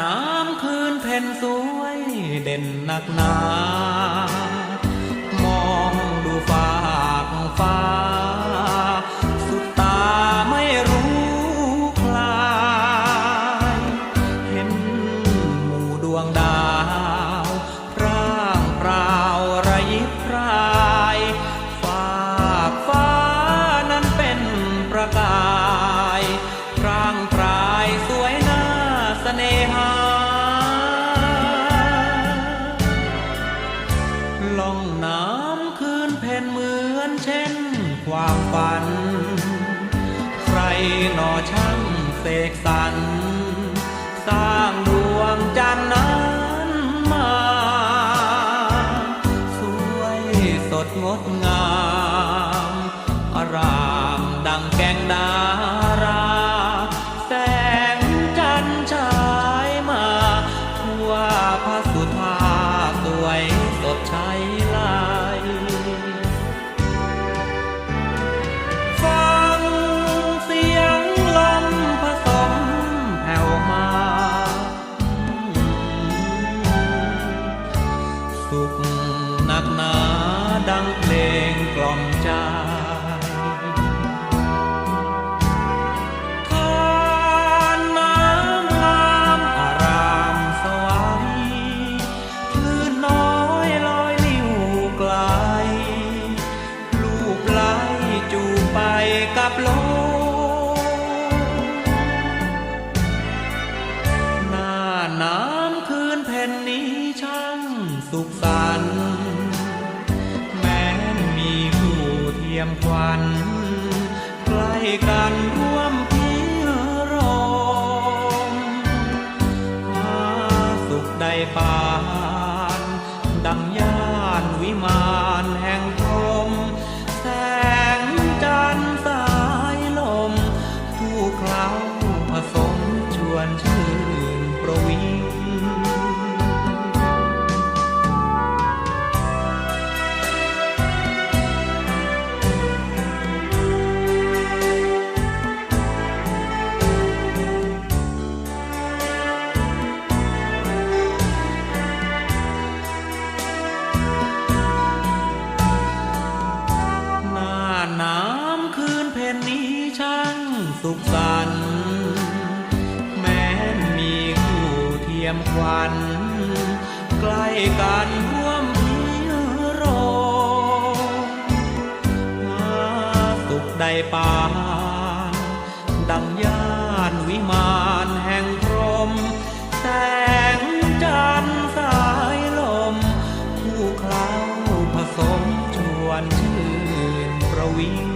น้ำคืนเพนสวยเด่นหนักหนา มองดูฝากฟ้า สุดตาไม่รู้คลาย เห็นหมู่ดวงดาว เช่นความฝัน ใครหนอช่างเสกสรรสร้างดวงจันทร์นั้นมา สวยสดงดงาม อารามดังแกงดา ดังเพลงกล่อมใจทานน้ำงามอารามสวัยคลื่นน้อยลอยลิ้วไกลลูกไหลจูไปกับลมหน้าน้ำคืนแผ่นนี้ช่างสุขสันต์ ยมควันใกล้กัน สุขสันต์แม้มีคู่เทียมควันใกล้กันร่วมพิรมหาสุขใดปานดังย่านวิมานแห่งพรมแสงจันทร์สายลมคู่เคล้าผสมชวนชื่นประวิง